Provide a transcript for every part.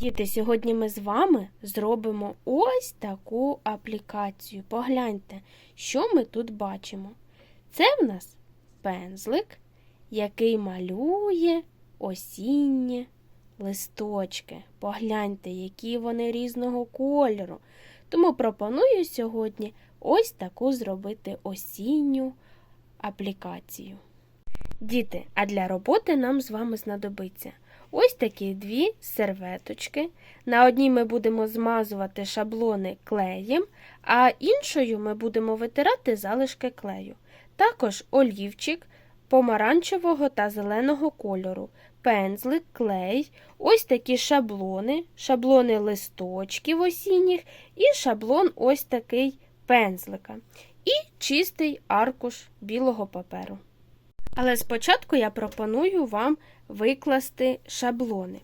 Діти, сьогодні ми з вами зробимо ось таку аплікацію. Погляньте, що ми тут бачимо. Це в нас пензлик, який малює осінні листочки. Погляньте, які вони різного кольору. Тому пропоную сьогодні ось таку зробити осінню аплікацію. Діти, а для роботи нам з вами знадобиться ось такі дві серветочки. На одній ми будемо змазувати шаблони клеєм, а іншою ми будемо витирати залишки клею. Також олівчик помаранчевого та зеленого кольору, пензлик, клей, ось такі шаблони, шаблони листочків осінніх і шаблон ось такий пензлика. І чистий аркуш білого паперу. Але спочатку я пропоную вам викласти шаблони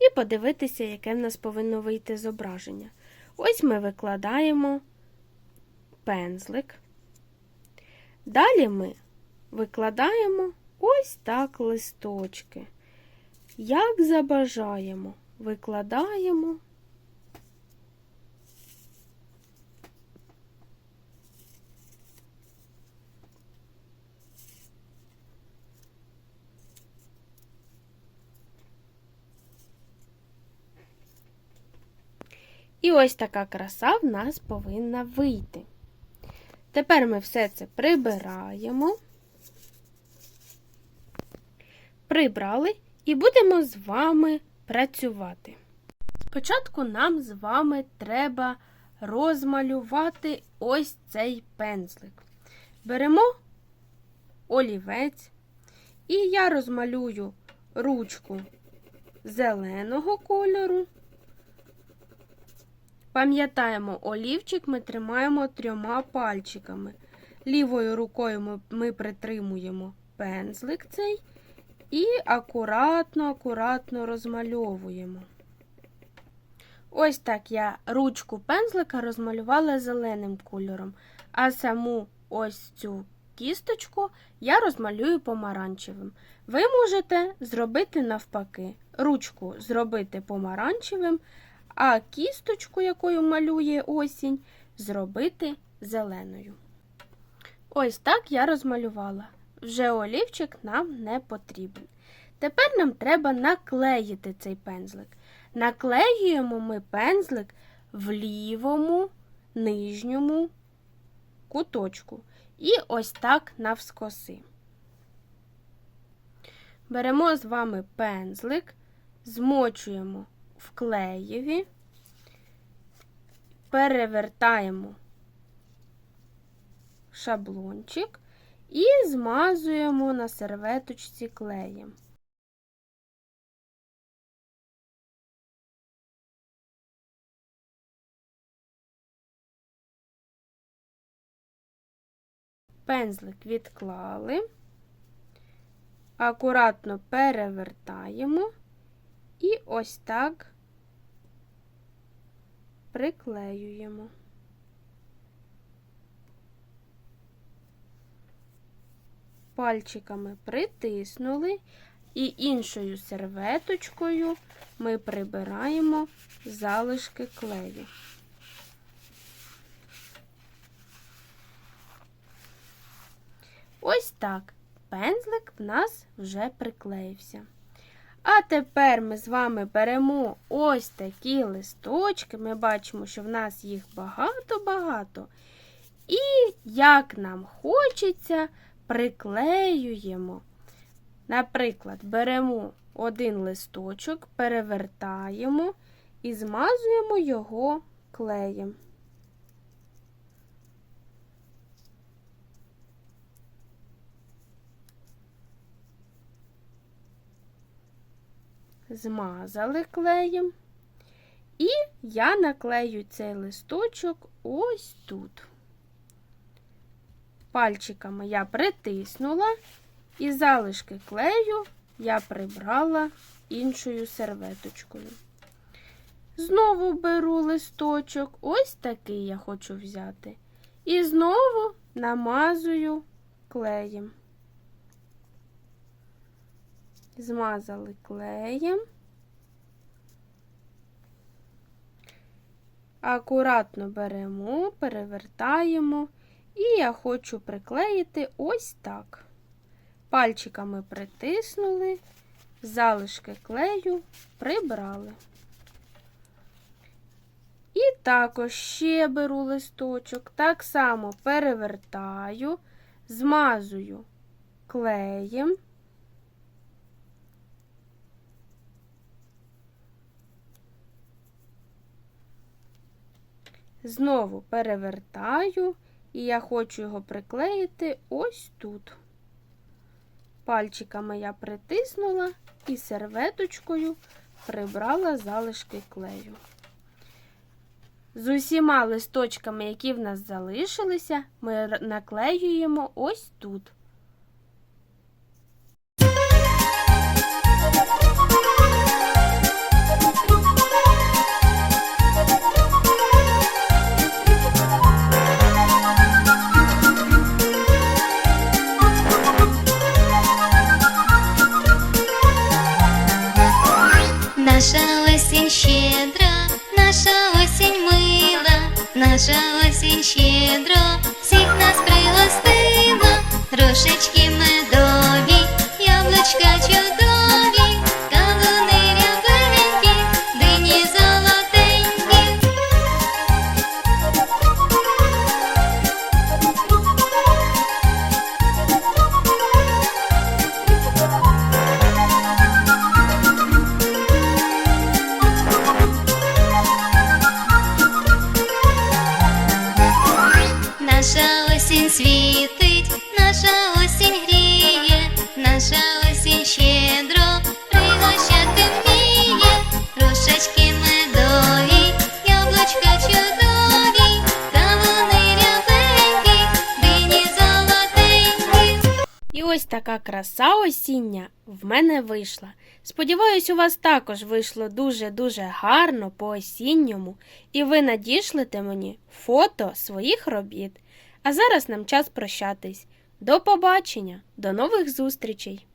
і подивитися, яке в нас повинно вийти зображення. Ось ми викладаємо пензлик. Далі ми викладаємо ось так листочки. Як забажаємо, викладаємо. І ось така краса в нас повинна вийти. Тепер ми все це прибираємо, прибрали і будемо з вами працювати. Спочатку нам з вами треба розмалювати ось цей пензлик. Беремо олівець, і я розмалюю ручку зеленого кольору. Пам'ятаємо, олівчик ми тримаємо трьома пальчиками. Лівою рукою ми, ми притримуємо пензлик цей і акуратно, акуратно розмальовуємо. Ось так я ручку пензлика розмалювала зеленим кольором, а саму ось цю кісточку я розмалюю помаранчевим. Ви можете зробити навпаки, ручку зробити помаранчевим, а кісточку, якою малює осінь, зробити зеленою. Ось так я розмалювала. Вже олівчик нам не потрібен. Тепер нам треба наклеїти цей пензлик. Наклеюємо ми пензлик в лівому нижньому куточку. І ось так навскоси. Беремо з вами пензлик, змочуємо в клеєві, перевертаємо шаблончик і змазуємо на серветочці клеєм. Пензлик відклали, акуратно перевертаємо і ось так приклеюємо. Пальчиками притиснули і іншою серветочкою ми прибираємо залишки клею. Ось так пензлик в нас вже приклеївся. А тепер ми з вами беремо ось такі листочки. Ми бачимо, що в нас їх багато-багато. І, як нам хочеться, приклеюємо. Наприклад, беремо один листочок, перевертаємо і змазуємо його клеєм. Змазали клеєм. І я наклею цей листочок ось тут. Пальчиками я притиснула, і залишки клею я прибрала іншою серветочкою. Знову беру листочок, ось такий я хочу взяти. І знову намазую клеєм. Змазали клеєм акуратно беремо, перевертаємо, і я хочу приклеїти ось так. Пальчиками притиснули, залишки клею прибрали. І також ще беру листочок, так само перевертаю, змазую клеєм. Знову перевертаю, і я хочу його приклеїти ось тут. Пальчиками я притиснула і серветочкою прибрала залишки клею. З усіма листочками, які в нас залишилися, ми наклеюємо ось тут. Наша осінь мила, наша осінь щедро, всіх нас пригостила, Трошечки медові, яблучка чудові, така краса осіння в мене вийшла. Сподіваюсь, у вас також вийшло дуже-дуже гарно по осінньому, і ви надішлите мені фото своїх робіт. А зараз нам час прощатись. До побачення, до нових зустрічей!